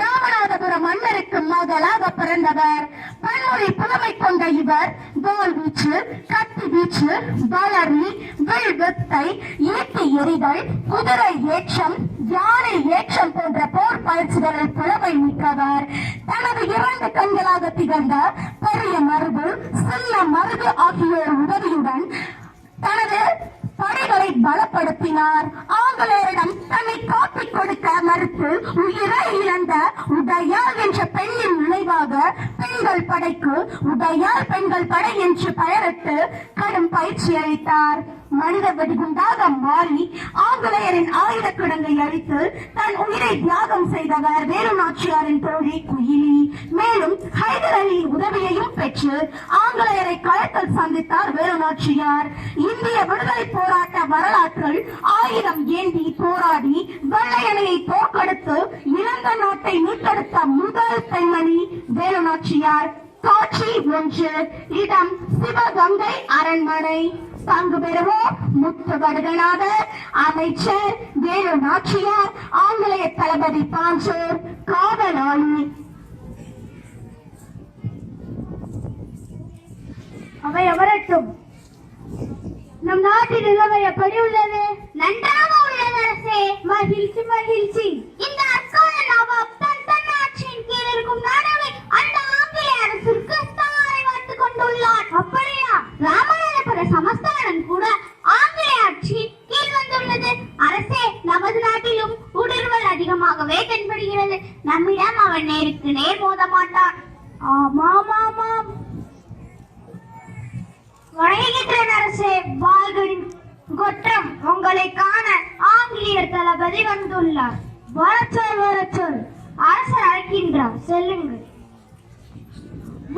ராமநாதபுரம் மன்னருக்கு மகளாக பிறந்தவர். பன்மொழி புலமை கொண்ட இவர் கோல் வீச்சு கத்தி வீச்சு வளரி வில் வித்தை ஈட்டி எறிதல் குதிரை ஏற்றம் யானை ஏற்றம் போன்ற போர் பயிற்சிகளில் புலமை மிக்கவர். தனது இரண்டு கண்களாக திகழ்ந்த பெரிய மருது சின்ன மருது ஆகியோர் உதவியுடன் தனது அவரை பலப்படுத்தினார். ஆங்கிலேயரிடம் தன்னை காட்டிக் கொடுக்க மறுத்து உயிரை இழந்த உடையாள் என்ற பெண்ணின் நினைவாக பெண்கள் படைக்கு உடையாள் பெண்கள் படை என்று பெயரிட்டு கடும் பயிற்சி அளித்தார். மனித வெடிகுண்டாக மாறி ஆங்கிலேயரின் ஆயுத கிடங்கை அழித்து தன் உயிரை தியாகம் செய்தவர் வேலு நாச்சியாரின் தோழி குயிலி. மேலும் ஹைதர் அலியின் உதவியையும் பெற்று ஆங்கிலேயரை களத்தில் சந்தித்தார் வேலு நாச்சியார் இந்திய விடுதலை போராட்ட வரலாற்றில் ஆயுதம் ஏந்தி போராடி வெள்ளையனையை தோற்கடித்து இழந்த நாட்டை மீட்டெடுத்த முதல் பெண்மணி வேலு நாச்சியார் காட்சி ஒன்று இடம் சிவகங்கை அரண்மனை. பங்கு பெறுவோர் முத்து வடுகநாதர் அமைச்சர் வேலு நாச்சியார் ஆங்கிலேய தளபதி பாஞ்சோர் காவலாளி. அவை அமரட்டும். நம் நாட்டின் நிலைமை எப்படி உள்ளது? நன்றாக உள்ளது அரசே. மகிழ்ச்சி மகிழ்ச்சி. இந்த அக்கால நவாப் தன் தன்னாட்சியின் கீழ் இருக்கும் நாடுகளை அந்த ஆங்கிலேய அரசிற்கு தாரை வைத்துக் கொண்டுள்ளார் அப்படியா ராமநாதபுர சமஸ்தானம் கூட ஆங்கிலேய ஆட்சியின் கீழ் வந்துள்ளது அரசே நமது நாட்டிலும் ஊடுருவல் அதிகமாகவே தென்படுகிறது நம்மிடம் அவன் நேருக்கு நேர் மோத மாட்டான் ஆமாம் ஆமாம் வணங்குகிறேன் அரசே. வாள்களின் குற்றம் உங்களை காண ஆங்கிலேயர் தளபதி வந்துள்ளார். வரச்சொல் வரச்சொல் அரசர் அழைக்கின்றார். செல்லுங்கள்.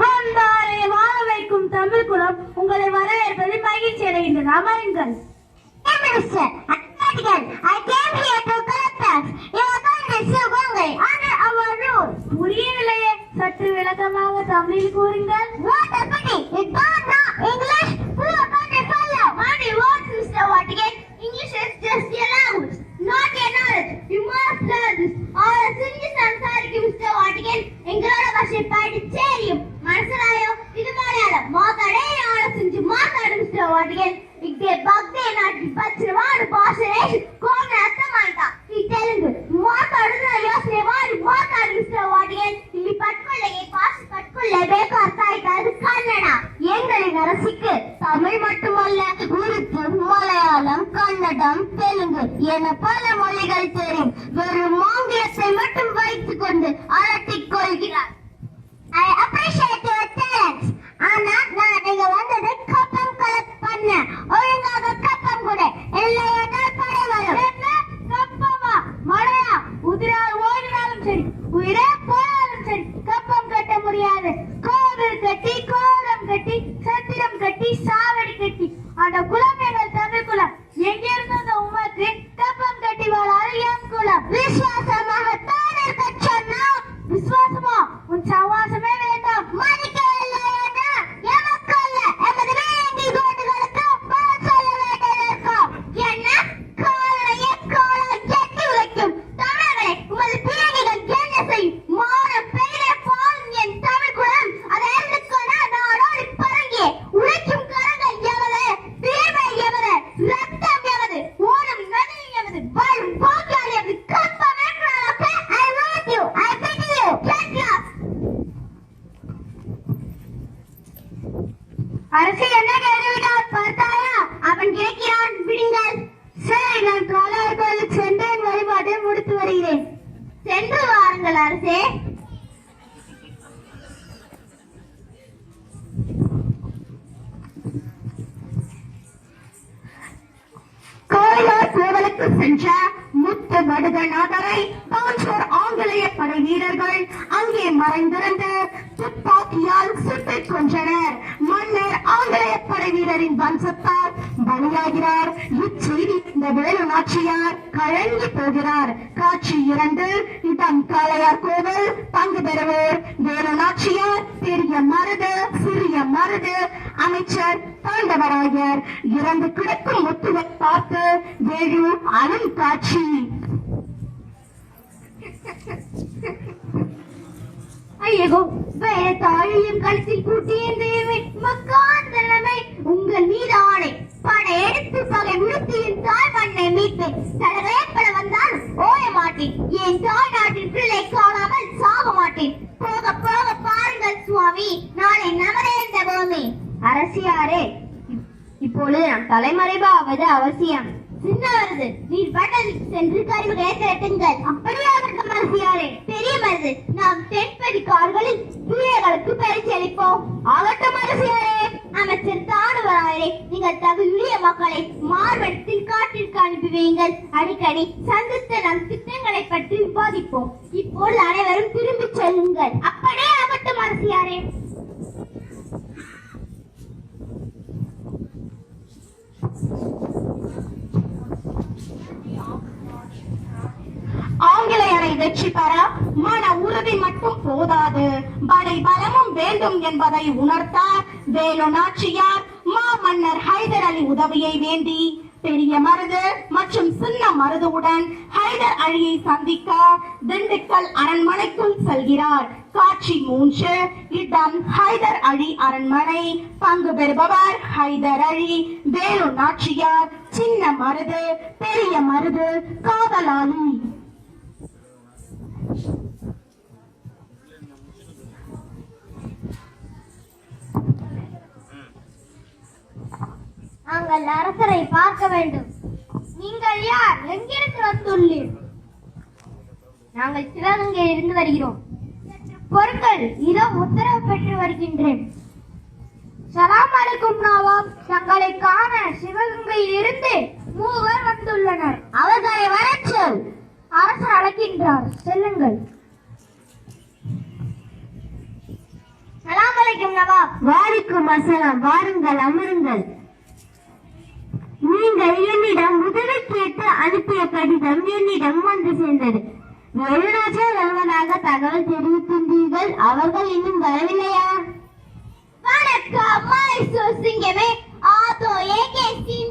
வந்தாரை வாழ வைக்கும் தமிழ் குலம் உங்களை வரவேற்பதில் மகிழ்ச்சி அடைகின்றது. அமருங்கள். புரியவில்லையே. சற்று விளக்கமாக தமிழில் கூறுங்கள். சென்று வாருங்கள் அரசே. கோயிலார் சென்ற முத்து வடுகநாதரை பாஞ்சோர் ஆங்கிலேய படை வீரர்கள் அங்கே மறைந்திருந்து துப்பாக்கியால் சுட்டுக் கொன்றனர். மன்னர் ஆங்கிலேய படை வீரரின் வம்சத்தால் பலியாகிறார். இச்செய்தி இந்த வேலு நாச்சியார் கழங்கி போகிறார். காட்சி இரண்டு இடம் காளையார் கோவில் பங்கு பெறுவோர் வேலு நாச்சியார் பெரிய மருது சிறிய மருது அமைச்சர் பாண்டவராயர் இறந்து கிடக்கும் முத்துவை பார்த்து வேலு அலன் காட்சி. ஐயோ வேற தாயையும் கழுத்தில் கூட்டியேன் மக்கான் தலைமை உங்கள் மீது ஆணை படையெடுத்து பகை விழுத்து தாய் மண்ணை மீட்பேன். தடவேற்பட வந்தால் ஓய மாட்டேன். என் தாய் நாட்டின் பிள்ளை காணாமல் சாக மாட்டேன். போக போக பாருங்கள் சுவாமி நாளை நமரேந்த பூமி. அரசியாரே இப்பொழுது நாம் தலைமறைவாவது அவசியம். சின்னவரது நீர் பட்டதுக்கு சென்று கருவிகளை திரட்டுங்கள். அப்படியாகட்டும் அரசியாரே பெரிய மருது நாம் தென்படி கார்களில் வீரர்களுக்கு பரிசு அளிப்போம் ஆகட்டும் அரசியாரே அமைச்சர் தானுவராயரே நீங்கள் தகுதியுடைய மக்களை மார்வெடுத்தில் காட்டிற்கு அனுப்பி வையுங்கள் அடிக்கடி சந்தித்த நம் திட்டங்களை பற்றி விவாதிப்போம். இப்போது அனைவரும் திரும்பிச் செல்லுங்கள். அப்படியே ஆகட்டும் அரசியாரே ஆங்கிலேயரை வெற்றி பெற மன உறுதி மட்டும் போதாது. படை பலமும் வேண்டும் என்பதை உணர்த்தார் வேலு நாச்சியார் மாமன்னர் ஹைதர் அலி உதவியை வேண்டி பெரிய மருது மற்றும் சின்ன மருதுவுடன் ஹைதர் அலியை சந்திக்க திண்டுக்கல் அரண்மனைக்குள் செல்கிறார். காட்சி மூன்று இடம் ஹைதர் அலி அரண்மனை. பங்கு பெறுபவர் ஹைதர் அலி வேலு நாச்சியார் சின்ன மருது பெரிய மருது காதலாளி. நாங்கள் அரசரை பார்க்க வேண்டும். நீங்கள் யார்? எங்கிருந்து வந்துள்ளீர்? நாங்கள் சிவகங்கையில் இருந்து வருகிறோம். பொருட்கள் இதோ உத்தரவு பெற்று வருகின்றேன். சலாம் அலைக்கும் நாவாம் தங்களை காண சிவகங்கையில் இருந்து மூவர் வந்துள்ளனர். அவர்களை வரச்சொல். அரசர் அழைக்கின்றார். செல்லுங்கள். சலாம் அலைக்கும் நவாப். வாரிக்கும் அசலாம் வாருங்கள் அமருங்கள். நீங்கள் என்னிடம் உதவி கேட்டு அனுப்பிய கடிதம் என்னிடம் வந்து சேர்ந்தது. வெளிநாட்டில் வருவதாக தகவல் தெரிவித்திருந்தீர்கள் அவர்கள் இன்னும் வரவில்லையா? வணக்கம். மைசூர் சிங்கமே. ஆதோ ஏகே சிங்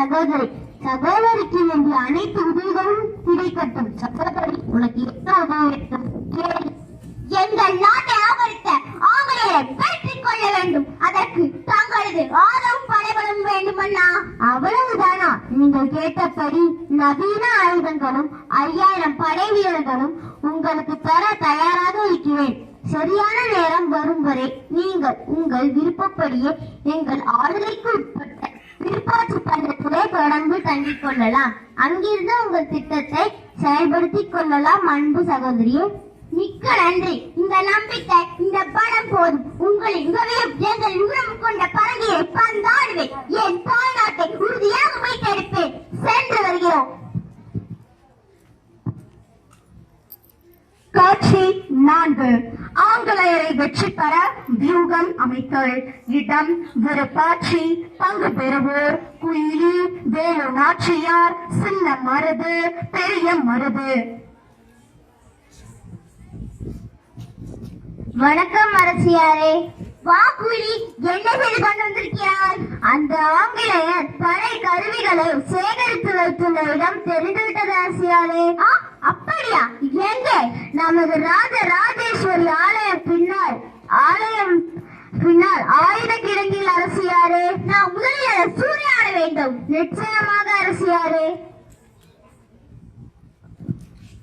சகோதரி சகோதரிக்கு வேண்டிய அனைத்து உதவிகளும் கிடைக்கட்டும். சகோதரி உனக்கு எத்தனை உதவி வேண்டும் எங்கள் நாட்டை ஆபரித்த ஆங்கிலேயரை பற்றிக் கொள்ள வேண்டும். அதற்கு தங்களது ஆதரவும் படைபலம் வேண்டுமண்ணா? அவ்வளவுதானா? நீங்கள் கேட்டபடி நவீன ஆயுதங்களும் ஐயாயிரம் படை வீரர்களும் உங்களுக்கு தர தயாராக இருக்கிறேன். சரியான நேரம் வரும் வரை நீங்கள் உங்கள் விருப்பப்படியே எங்கள் ஆளுகைக்கு உட்பட்ட விருப்பாட்சி பண்டத்திலே தொடர்ந்து தங்கிக் கொள்ளலாம். அங்கிருந்து உங்கள் திட்டத்தை செயல்படுத்திக் கொள்ளலாம் அன்பு சகோதரியே. மிக்க நன்றி. இந்த நம்பிக்கை இந்த பணம் போதும். உங்களின் இங்கவே எங்கள் உரம் கொண்ட பறவையை பந்தாடுவேன். என் தாய்நாட்டை உறுதியாக மீட்டெடுப்பேன். சென்று வருகிறோம். காட்சி நான்கு. ஆங்கிலேயரை வெற்றி பெற வியூகம் அமைத்தல். இடம் விருப்பாட்சி பங்கு பெறுவோர். குயிலி வேலு நாச்சியார் சின்ன மருது பெரிய மருது. வணக்கம் அரசியாரே. வாக்குறுதி என்ன செய்து கொண்டு வந்திருக்கிறார்? அந்த ஆங்கிலேயர் பழைய கருவிகளை சேகரித்து வைத்துள்ள இடம் தெரிந்துவிட்டது அரசியாலே அப்படியா? எங்கே? நமது ராஜ ராஜேஸ்வரி ஆலயம் பின்னால் ஆலயம் பின்னால் ஆயுத கிடங்கில் அரசியாரே. நான் முதலில் சூறையாட வேண்டும். நிச்சயமாக அரசியாரே.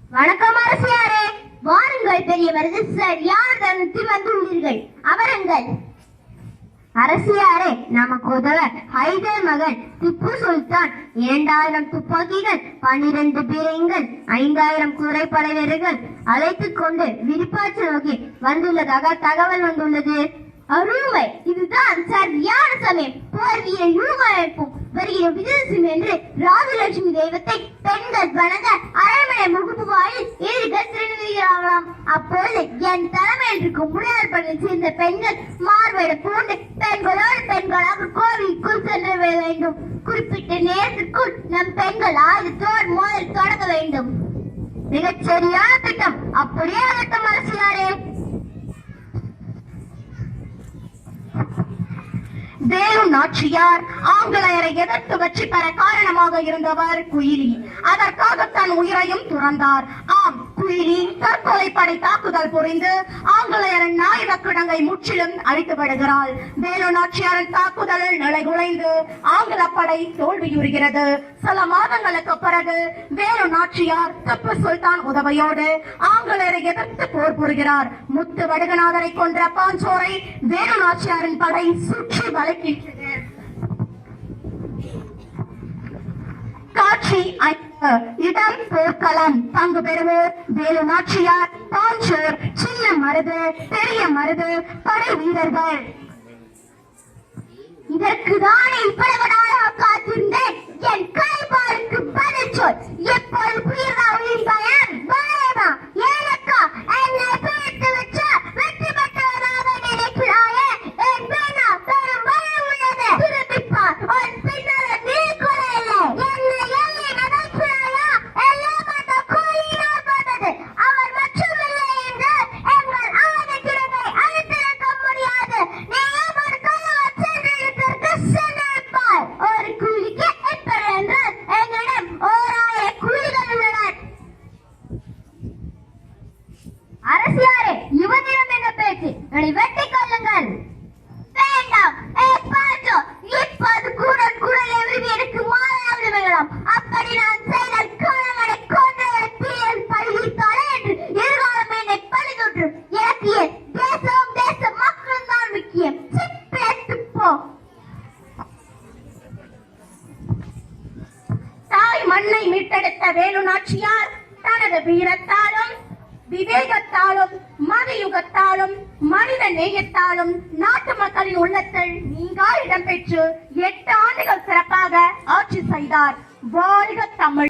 வணக்கம் அரசியாரே. வாருங்கள் பெரியவரது யார் தருணத்தில் வந்துள்ளீர்கள்? அவரங்கள். அரசியாரே நமக்கு உதவ ஹைதர் மகன் திப்பு சுல்தான் இரண்டாயிரம் துப்பாக்கிகள் பன்னிரண்டு பீரங்கள் ஐந்தாயிரம் குறைப்படை வீரர்கள் அழைத்துக் கொண்டு விருப்பாட்சி நோக்கி வந்துள்ளதாக தகவல் வந்துள்ளது. அருமை இதுதான் சரியான சமயம். போர் வீரர் வருகிற விஜயதசமி என்று ராஜலட்சுமி தெய்வத்தை பெண்கள் வணங்க அரண்மனை முகப்பு வாயில் ஏழுகள் திருநுகிறார்களாம் அப்போது என் தலைமையில் இருக்கும் முனியார் பணியில் சேர்ந்த பெண்கள் மார்வேட பூண்டு பெண்களோடு பெண்களாக கோவிலுக்குள் சென்று வேண்டும். குறிப்பிட்ட நேரத்திற்குள் நம் பெண்கள் ஆயுதத்தோடு மோதல் தொடங்க வேண்டும். மிகச் சரியான திட்டம். அப்படியே ஆகட்டும் அரசியாரே. வேலு நாச்சியார். ஆங்கிலேயரை எதிர்த்து வெற்றி பெற காரணமாக இருந்தவர் குயிலி. அதற்காக தன் உயிரையும் துறந்தார். ஆம் குயிலி தற்கொலை படை தாக்குதல் புரிந்து ஆங்கிலேயரின் ஆயுத கிடங்கை முற்றிலும் அழித்து விடுகிறாள் வேலு நாச்சியாரின் தாக்குதலில் நிலைகுலைந்து ஆங்கில படை தோல்வியுறுகிறது. சில மாதங்களுக்கு பிறகு வேலு நாச்சியார் தப்பு சுல்தான் உதவியோடு ஆங்கிலேயரை எதிர்த்து போர் புரிகிறார். முத்து வடுகநாதரை கொன்ற பாஞ்சோரை வேலு நாச்சியாரின் படை சுற்றி வளைக்கின்றது. காட்சி இடம் போர்க்களம். பங்கு பெறுவோர் வேலு நாச்சியார் பாஞ்சோர் சின்ன மருது பெரிய மருது படை வீரர்கள். இதற்கு தானே இவ்வளவு நாளாக காத்திருந்தேன். என் கைபாருக்கு பதில் சொல். எப்போது உயிர் பயம் பயமா ஏனக்கா என்னை பிடித்து அரசியாரே இவனிடம் என்ற பேச்சு? என்னை வெட்டி கொள்ளுங்கள் வேண்டாம் ஏ பாட்டோ இப்போது கூட கூட எவ்வளவு எனக்கு மாறாவது வேண்டாம் அப்படி நான் செய்தால் காலங்களை கொன்றவரை பழகி தொலை என்று எதிர்காலம் என்னை பழி பழிதொற்றும். எனக்கு ஏன் தேசம் தேச மக்களும் தான் முக்கியம். சிப்பேத்து போ. தாய் மண்ணை மீட்டெடுத்த வேலு நாச்சியார் தனது வீரத்தாலும் விவேகத்தாலும் மதியுகத்தாலும் மனித நேயத்தாலும் நாட்டு மக்களின் உள்ளத்தில் நீங்கா இடம்பெற்று எட்டு ஆண்டுகள் சிறப்பாக ஆட்சி செய்தார். வாழ்க தமிழ்.